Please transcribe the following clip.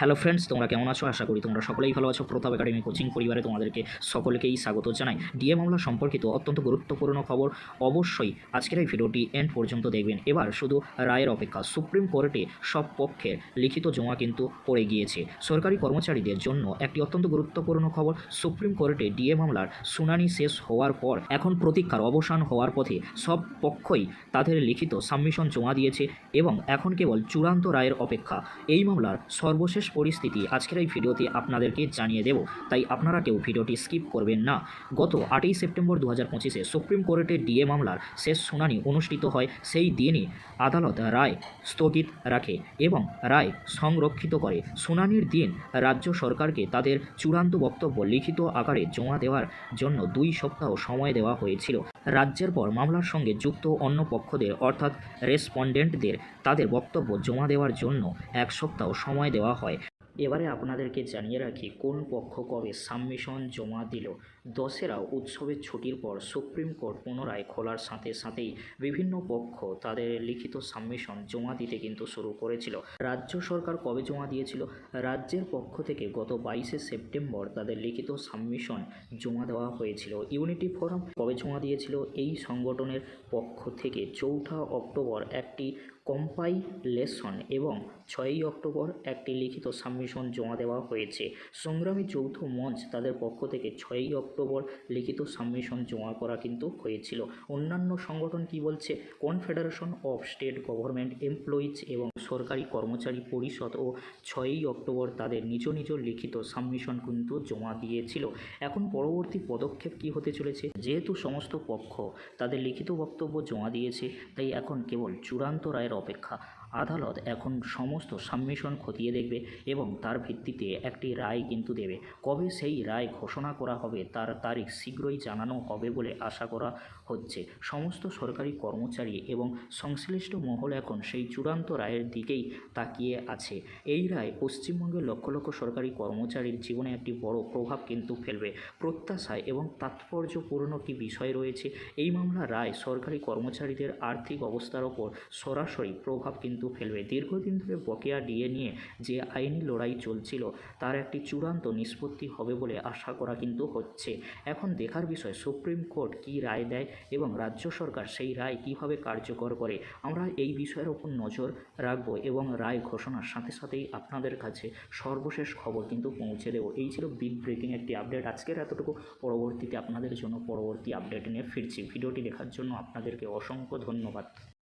Hello friends তোমরা কেমন আছো? আশা করি তোমরা সকলেই ভালো আছো। প্রতাপ একাডেমি কোচিং পরিবারে তোমাদেরকে সকলকেই স্বাগত জানাই। ডিএ মামলা সম্পর্কিত অত্যন্ত গুরুত্বপূর্ণ খবর অবশ্যই আজকের এই ভিডিওটি এন্ড পর্যন্ত দেখবেন। এবার শুধু রায়ের অপেক্ষা, সুপ্রিম কোর্টে সব পক্ষের লিখিত জমা কিন্তু পড়ে গিয়েছে। সরকারি কর্মচারীদের জন্য একটি অত্যন্ত গুরুত্বপূর্ণ খবর, সুপ্রিম কোর্টে ডিএ মামলার শুনানি শেষ হওয়ার পর, এখন প্রতীক্ষার অবসান হওয়ার পথে সব পক্ষই তাদের লিখিত সাবমিশন জমা দিয়েছে এবং এখন কেবল চূড়ান্ত রায়ের অপেক্ষা। এই মামলার সর্বশেষ পরিস্থিতি আজকের এই ভিডিওতে আপনাদেরকে জানিয়ে দেব। তাই আপনারা কেউ ভিডিওটি স্কিপ করবেন না। গত আটই সেপ্টেম্বর দু হাজার পঁচিশে সুপ্রিম কোর্টের ডিএ মামলার শেষ শুনানি অনুষ্ঠিত হয় সেই দিনই আদালত রায় স্থগিত রাখে এবং রায় সংরক্ষিত করে। শুনানির দিন রাজ্য সরকারকে তাদের চূড়ান্ত বক্তব্য লিখিত আকারে জমা দেওয়ার জন্য দুই সপ্তাহ সময় দেওয়া হয়েছিল। রাজ্যের পর মামলার সঙ্গে যুক্ত অন্য পক্ষদের, অর্থাৎ রেসপন্ডেন্টদের, তাদের বক্তব্য জমা দেওয়ার জন্য এক সপ্তাহ সময় দেওয়া হয়। এবারে আপনাদেরকে জানিয়ে রাখি, কোন পক্ষ কবে সাবমিশন জমা দিল। দশেরা উৎসবের ছুটির পর সুপ্রিম কোর্ট পুনরায় খোলার সাথে সাথেই বিভিন্ন পক্ষ তাদের লিখিত সাবমিশন জমা দিতে কিন্তু শুরু করেছিল। রাজ্য সরকার কবে জমা দিয়েছিল? রাজ্যের পক্ষ থেকে গত বাইশে সেপ্টেম্বর তাদের লিখিত সাবমিশন জমা দেওয়া হয়েছিল। ইউনিটি ফোরাম কবে জমা দিয়েছিল? এই সংগঠনের পক্ষ থেকে চৌঠা অক্টোবর একটি কম্পাইলেশন এবং ছয়ই অক্টোবর একটি লিখিত সাবমিশন জমা দেওয়া হয়েছে। সংগ্রামী যৌথ মঞ্চ তাদের পক্ষ থেকে ছয়ই অক্টোবর লিখিত সাবমিশন জমা করা কিন্তু হয়েছিল। অন্যান্য সংগঠন কি বলছে? Confederation of state government employees এবং সরকারি কর্মচারী পরিষদ ও ছয়ই অক্টোবর তাদের নিজ নিজ লিখিত সাবমিশন কিন্তু জমা দিয়েছিল। এখন পরবর্তী পদক্ষেপ কি হতে চলেছে? যেহেতু সমস্ত পক্ষ তাদের লিখিত বক্তব্য জমা দিয়েছে, তাই এখন কেবল চূড়ান্ত রায়ের অপেক্ষা। আদালত এখন সমস্ত সাবমিশন খতিয়ে দেখবে এবং তার ভিত্তিতে একটি রায় কিন্তু দেবে। কবে সেই রায় ঘোষণা করা হবে তার তারিখ শীঘ্রই জানানো হবে বলে আশা করা হচ্ছে। সমস্ত সরকারি কর্মচারী এবং সংশ্লিষ্ট মহল এখন সেই চূড়ান্ত রায়ের দিকেই তাকিয়ে আছে। এই রায় পশ্চিমবঙ্গের লক্ষ লক্ষ সরকারি কর্মচারীর জীবনে একটি বড় প্রভাব কিন্তু ফেলবে। প্রত্যাশায় এবং তাৎপর্যপূর্ণ কি বিষয় রয়েছে। এই মামলার রায় সরকারি কর্মচারীদের আর্থিক অবস্থার ওপর সরাসরি প্রভাব কিন্তু ফেলবে। দীর্ঘদিন ধরে বকেয়া ডিএ নিয়ে যে আইনি লড়াই চলছিল, তার একটি চূড়ান্ত নিষ্পত্তি হবে বলে আশা করা কিন্তু হচ্ছে। এখন দেখার বিষয়, সুপ্রিম কোর্ট কী রায় দেয় এবং রাজ্য সরকার সেই রায় কীভাবে কার্যকর করে, আমরা এই বিষয়ের ওপর নজর রাখব এবং রায় ঘোষণার সাথে সাথেই আপনাদের কাছে সর্বশেষ খবর কিন্তু পৌঁছে দেবো। এই ছিল বিগ ব্রেকিং একটি আপডেট। আজকের এতটুকু। পরবর্তীতে আপনাদের জন্য পরবর্তী আপডেট নিয়ে ফিরছি। ভিডিওটি দেখার জন্য আপনাদেরকে অসংখ্য ধন্যবাদ।